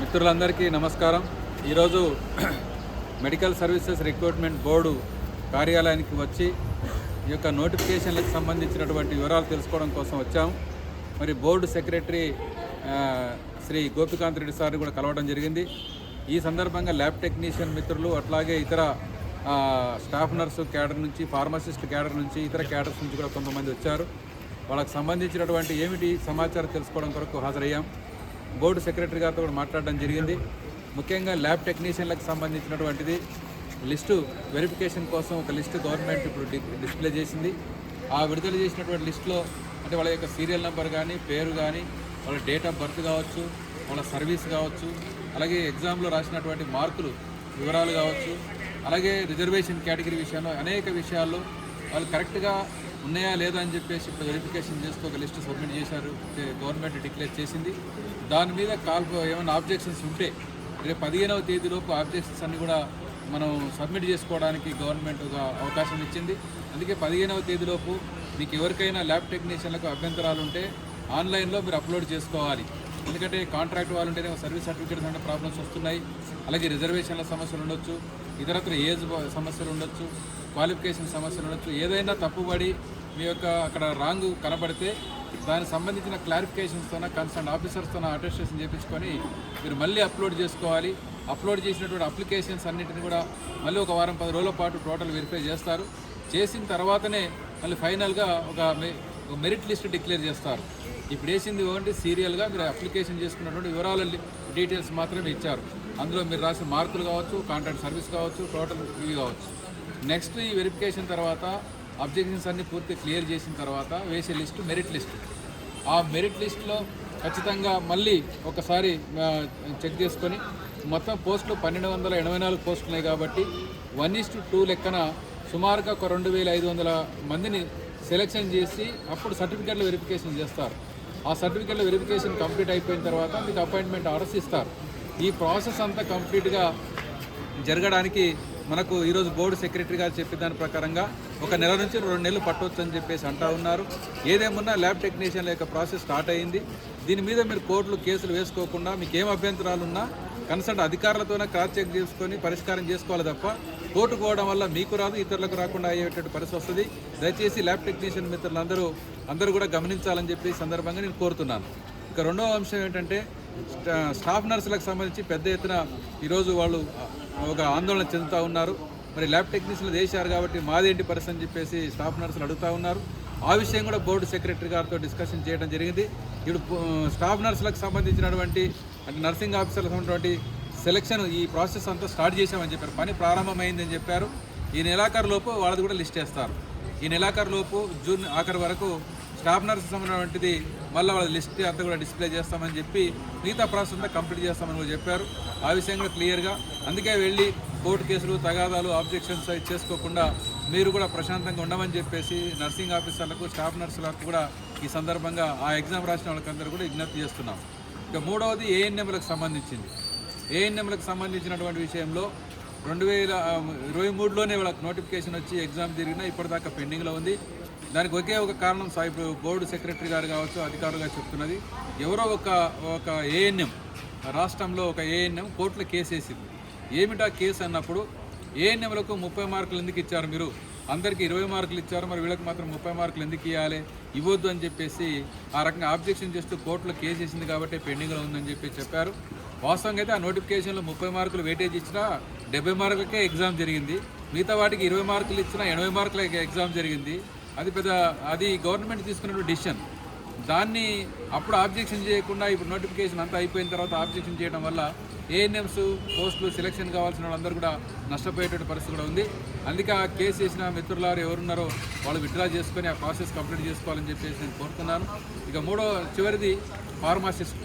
మిత్రులందరికీ నమస్కారం. ఈరోజు మెడికల్ సర్వీసెస్ రిక్రూట్మెంట్ బోర్డు కార్యాలయానికి వచ్చి ఈ యొక్క నోటిఫికేషన్లకు సంబంధించినటువంటి వివరాలు తెలుసుకోవడం కోసం వచ్చాము. మరి బోర్డు సెక్రటరీ శ్రీ గోపికాంత్ రెడ్డి సార్ని కూడా కలవడం జరిగింది. ఈ సందర్భంగా ల్యాబ్ టెక్నీషియన్ మిత్రులు అట్లాగే ఇతర స్టాఫ్ నర్సు క్యాడర్ నుంచి ఫార్మసిస్ట్ క్యాడర్ నుంచి ఇతర క్యాడర్స్ నుంచి కూడా కొంతమంది వచ్చారు. వాళ్ళకి సంబంధించినటువంటి ఏమిటి సమాచారం తెలుసుకోవడం కొరకు హాజరయ్యాం. బోర్డు సెక్రటరీ గారితో కూడా మాట్లాడడం జరిగింది. ముఖ్యంగా ల్యాబ్ టెక్నీషియన్లకు సంబంధించినటువంటిది లిస్టు వెరిఫికేషన్ కోసం ఒక లిస్టు గవర్నమెంట్ ఇప్పుడు డిస్ప్లే చేసింది. ఆ విడుదల చేసినటువంటి లిస్టులో అంటే వాళ్ళ యొక్క సీరియల్ నెంబర్ కానీ పేరు కానీ వాళ్ళ డేట్ ఆఫ్ బర్త్ కావచ్చు వాళ్ళ సర్వీస్ కావచ్చు అలాగే ఎగ్జామ్లో రాసినటువంటి మార్కులు వివరాలు కావచ్చు అలాగే రిజర్వేషన్ కేటగిరీ విషయంలో అనేక విషయాల్లో వాళ్ళు కరెక్ట్గా ఉన్నాయా లేదా అని చెప్పేసి ఇప్పుడు వెరిఫికేషన్ చేస్తూ ఒక లిస్ట్ సబ్మిట్ చేశారు. గవర్నమెంట్ డిక్లేర్ చేసింది. దాని మీద కాల్ ఏమైనా ఆబ్జెక్షన్స్ ఉంటే రేపు పదిహేనవ తేదీలోపు ఆబ్జెక్షన్స్ అన్ని కూడా మనం సబ్మిట్ చేసుకోవడానికి గవర్నమెంట్ ఒక అవకాశం ఇచ్చింది. అందుకే పదిహేనవ తేదీలోపు మీకు ఎవరికైనా ల్యాబ్ టెక్నీషియన్లకు అభ్యంతరాలు ఉంటే ఆన్లైన్లో మీరు అప్లోడ్ చేసుకోవాలి. ఎందుకంటే కాంట్రాక్ట్ వాళ్ళుంటేనే సర్వీస్ సర్టిఫికేట్స్ అంటే ప్రాబ్లమ్స్ వస్తున్నాయి. అలాగే రిజర్వేషన్ల సమస్యలు ఉండొచ్చు. ఇతరత్ర ఏజ్ సమస్యలు ఉండొచ్చు. క్వాలిఫికేషన్ సమస్యలు ఉండొచ్చు ఏదైనా తప్పుబడి మీ యొక్క అక్కడ రాంగ్ కనబడితే దానికి సంబంధించిన క్లారిఫికేషన్స్తో కన్సర్న్ ఆఫీసర్స్తో అటెస్టేషన్ చేయించుకొని మీరు మళ్ళీ అప్లోడ్ చేసుకోవాలి. అప్లోడ్ చేసినటువంటి అప్లికేషన్స్ అన్నింటిని కూడా మళ్ళీ ఒక వారం పది రోజుల పాటు టోటల్ వెరిఫై చేస్తారు. చేసిన తర్వాతనే మళ్ళీ ఫైనల్గా ఒక మెరిట్ లిస్ట్ డిక్లేర్ చేస్తారు. ఇప్పుడు వేసింది ఓన్లీ సీరియల్గా మీరు అప్లికేషన్ చేసుకున్నటువంటి వివరాల డీటెయిల్స్ మాత్రమే ఇచ్చారు. అందులో మీరు రాసిన మార్కులు కావచ్చు కాంట్రాక్ట్ సర్వీస్ కావచ్చు టోటల్ ఇవి కావచ్చు. నెక్స్ట్ ఈ వెరిఫికేషన్ తర్వాత అబ్జెక్షన్స్ అన్ని పూర్తి క్లియర్ చేసిన తర్వాత వేసే లిస్టు మెరిట్ లిస్ట్ ఆ మెరిట్ లిస్ట్లో ఖచ్చితంగా మళ్ళీ ఒకసారి చెక్ చేసుకొని మొత్తం పోస్టులు పన్నెండు వందల ఎనభై నాలుగు పోస్టులు ఉన్నాయి కాబట్టి వన్ ఇస్ టు టూ లెక్కన సుమారుగా ఒక రెండు వేల ఐదు వందల మందిని సెలెక్షన్ చేసి అప్పుడు సర్టిఫికెట్ల వెరిఫికేషన్ చేస్తారు. ఆ సర్టిఫికెట్ల వెరిఫికేషన్ కంప్లీట్ అయిపోయిన తర్వాత మీకు అపాయింట్మెంట్ ఆర్డర్స్ ఇస్తారు. ఈ ప్రాసెస్ అంతా కంప్లీట్గా జరగడానికి మనకు ఈరోజు బోర్డు సెక్రటరీ గారు చెప్పిన దాని ప్రకారంగా ఒక నెల నుంచి రెండు నెలలు పట్టవచ్చు అని చెప్పేసి అంటా ఉన్నారు. ఏదేమున్నా ల్యాబ్ టెక్నీషియన్ల యొక్క ప్రాసెస్ స్టార్ట్ అయింది దీని మీద మీరు కోర్టులు కేసులు వేసుకోకుండా మీకు ఏం అభ్యంతరాలు ఉన్నా కన్సల్ట్ అధికారులతోనే క్రాస్ చెక్ చేసుకొని పరిష్కారం చేసుకోవాలి తప్ప కోర్టు పోవడం వల్ల మీకు రాదు ఇతరులకు రాకుండా అయ్యేటట్టు పరిస్థితి వస్తుంది. దయచేసి ల్యాబ్ టెక్నీషియన్ మిత్రులందరూ అందరూ కూడా గమనించాలని చెప్పి సందర్భంగా నేను కోరుతున్నాను. ఇక రెండవ అంశం ఏంటంటే స్టాఫ్ నర్సులకు సంబంధించి పెద్ద ఎత్తున ఈరోజు వాళ్ళు ఒక ఆందోళన చెందుతూ ఉన్నారు. మరి ల్యాబ్ టెక్నీషియన్లు చేశారు కాబట్టి మాదేంటి పరిస్థితి అని చెప్పేసి స్టాఫ్ నర్సులు అడుగుతూ ఉన్నారు. ఆ విషయం కూడా బోర్డు సెక్రటరీ గారితో డిస్కషన్ చేయడం జరిగింది. ఇప్పుడు స్టాఫ్ నర్సులకు సంబంధించినటువంటి అంటే నర్సింగ్ ఆఫీసర్లకు ఉన్నటువంటి సెలక్షన్ ఈ ప్రాసెస్ అంతా స్టార్ట్ చేశామని చెప్పారు. పని ప్రారంభమైందని చెప్పారు. ఈ నెలాఖరు లోపు వాళ్ళది కూడా లిస్ట్ చేస్తారు ఈ నెలాఖరు లోపు జూన్ ఆఖరి వరకు స్టాఫ్ నర్స్ సంబంధించినటువంటిది మళ్ళీ వాళ్ళ లిస్ట్ అంతా కూడా డిస్ప్లే చేస్తామని చెప్పి మిగతా ప్రాసెస్ అంతా కంప్లీట్ చేస్తామని కూడా చెప్పారు. ఆ విషయం కూడా క్లియర్గా అందుకే వెళ్ళి కోర్టు కేసులు తగాదాలు ఆబ్జెక్షన్స్ అవి చేసుకోకుండా మీరు కూడా ప్రశాంతంగా ఉండమని చెప్పేసి నర్సింగ్ ఆఫీసర్లకు స్టాఫ్ నర్సులకు కూడా ఈ సందర్భంగా ఆ ఎగ్జామ్ రాసిన వాళ్ళకందరూ కూడా విజ్ఞప్తి చేస్తున్నాం. ఇక మూడవది ఏఎన్ఎంలకు సంబంధించింది. ఏఎన్ఎంలకు సంబంధించినటువంటి విషయంలో రెండు వేల ఇరవై మూడులోనే వాళ్ళకి నోటిఫికేషన్ వచ్చి ఎగ్జామ్ జరిగినా ఇప్పటిదాకా పెండింగ్లో ఉంది. దానికి ఒకే ఒక కారణం సా- ఇప్పుడు బోర్డు సెక్రటరీ గారు కావచ్చు అధికారులుగా చెప్తున్నది ఎవరో ఒక ఒక ఏఎన్ఎం రాష్ట్రంలో ఒక ఏఎన్ఎం కోర్టులో కేసు వేసింది. ఏమిటా కేసు అన్నప్పుడు ఏఎన్ఎంలకు ముప్పై మార్కులు ఎందుకు ఇచ్చారు మీరు? అందరికీ ఇరవై మార్కులు ఇచ్చారు మరి వీళ్ళకి మాత్రం ముప్పై మార్కులు ఎందుకు ఇవ్వాలి ఇవ్వద్దు అని చెప్పేసి ఆ రకంగా ఆబ్జెక్షన్ చేస్తూ కోర్టులో కేసు వేసింది కాబట్టి పెండింగ్లో ఉందని చెప్పి చెప్పారు. వాస్తవంగా అయితే ఆ నోటిఫికేషన్లో ముప్పై మార్కులు వెయిటేజ్ ఇచ్చినా డెబ్బై మార్కులకే ఎగ్జామ్ జరిగింది. మిగతా వాటికి ఇరవై మార్కులు ఇచ్చినా ఎనభై మార్కుల ఎగ్జామ్ జరిగింది. అది పెద్ద అది గవర్నమెంట్ తీసుకున్నటువంటి డిసిషన్ దాన్ని అప్పుడు ఆబ్జెక్షన్ చేయకుండా ఇప్పుడు నోటిఫికేషన్ అంతా అయిపోయిన తర్వాత ఆబ్జెక్షన్ చేయడం వల్ల ఏఎన్ఎంస్ పోస్టులు సెలెక్షన్ కావాల్సిన వాళ్ళందరూ కూడా నష్టపోయేటువంటి పరిస్థితి కూడా ఉంది. అందుకే ఆ కేసు చేసిన మిత్రులారు ఎవరున్నారో వాళ్ళు విత్డ్రా చేసుకొని ఆ ప్రాసెస్ కంప్లీట్ చేసుకోవాలని చెప్పేసి నేను కోరుతున్నాను. ఇక మూడో చివరిది ఫార్మాసిస్ట్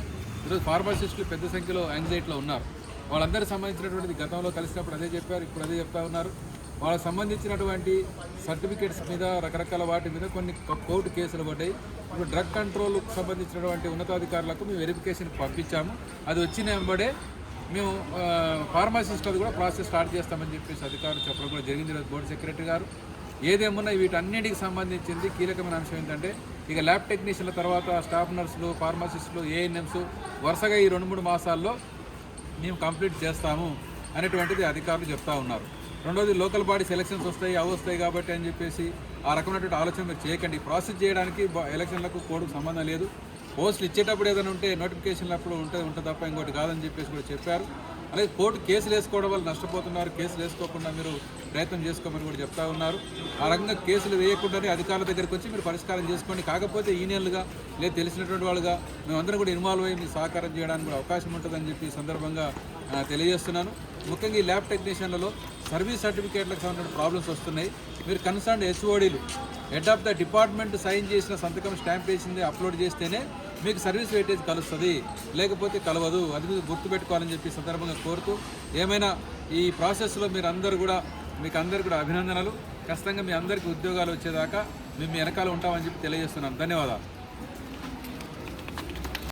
ఈరోజు ఫార్మాసిస్టులు పెద్ద సంఖ్యలో యాంగ్జైటీలో ఉన్నారు. వాళ్ళందరికీ సంబంధించినటువంటిది గతంలో కలిసినప్పుడు అదే చెప్పారు ఇప్పుడు అదే చెప్తా ఉన్నారు. వాళ్ళకి సంబంధించినటువంటి సర్టిఫికేట్స్ మీద రకరకాల వాటి మీద కొన్ని కోర్టు కేసులు పడ్డాయి. ఇప్పుడు డ్రగ్ కంట్రోల్కు సంబంధించినటువంటి ఉన్నతాధికారులకు మేము వెరిఫికేషన్ పంపించాము. అది వచ్చిన వెంబడే మేము ఫార్మసిస్టులు కూడా ప్రాసెస్ స్టార్ట్ చేస్తామని చెప్పేసి అధికారులు చెప్పడం కూడా జరిగింది. బోర్డు సెక్రటరీ గారు ఏదేమున్నా వీటన్నిటికి సంబంధించింది కీలకమైన అంశం ఏంటంటే ఇక ల్యాబ్ టెక్నీషియన్ల తర్వాత స్టాఫ్ నర్సులు ఫార్మసిస్టులు ఏఎన్ఎంస్ వరుసగా ఈ రెండు మూడు మాసాల్లో మేము కంప్లీట్ చేస్తాము అనేటువంటిది అధికారులు చెప్తా ఉన్నారు. రెండోది లోకల్ బాడీస్ ఎలక్షన్స్ వస్తాయి అవి వస్తాయి కాబట్టి అని చెప్పేసి ఆ రకమైనటువంటి ఆలోచన మీరు చేయకండి. ప్రాసెస్ చేయడానికి ఎలక్షన్లకు కోడ్కు సంబంధం లేదు. పోస్టులు ఇచ్చేటప్పుడు ఏదైనా ఉంటే నోటిఫికేషన్లు అప్పుడు ఉంటుంది ఉంటుంది తప్ప ఇంకోటి కాదని చెప్పేసి కూడా చెప్పారు. అలాగే కోర్టు కేసులు వేసుకోవడం వల్ల నష్టపోతున్నారు. కేసులు వేసుకోకుండా మీరు ప్రయత్నం చేసుకోమని కూడా చెప్తా ఉన్నారు. ఆ రకంగా కేసులు వేయకుండానే అధికారుల దగ్గరికి వచ్చి మీరు పరిష్కారం చేసుకోండి. కాకపోతే ఈ లేదా తెలిసినటువంటి వాళ్ళుగా మేమందరం కూడా ఇన్వాల్వ్ అయ్యి మీ సహకారం చేయడానికి కూడా అవకాశం ఉంటుందని చెప్పి సందర్భంగా తెలియజేస్తున్నాను. ముఖ్యంగా ఈ ల్యాబ్ టెక్నీషియన్లలో సర్వీస్ సర్టిఫికేట్లకు సంబంధించిన ప్రాబ్లమ్స్ వస్తున్నాయి. మీరు concern ఎస్ఓడీలు head of the department sign చేసిన సంతకం స్టాంప్ వేసింది అప్లోడ్ చేస్తేనే మీకు సర్వీస్ వెయిటేజ్ కలుస్తుంది. లేకపోతే కలవదు. అది మీరు గుర్తుపెట్టుకోవాలని చెప్పి సందర్భంగా కోరుతూ ఏమైనా ఈ ప్రాసెస్లో మీరు అందరూ కూడా మీకు అందరు కూడా అభినందనలు. ఖచ్చితంగా మీ అందరికీ ఉద్యోగాలు వచ్చేదాకా మేము మీ వెనకాల ఉంటామని చెప్పి తెలియజేస్తున్నాం. ధన్యవాదాలు.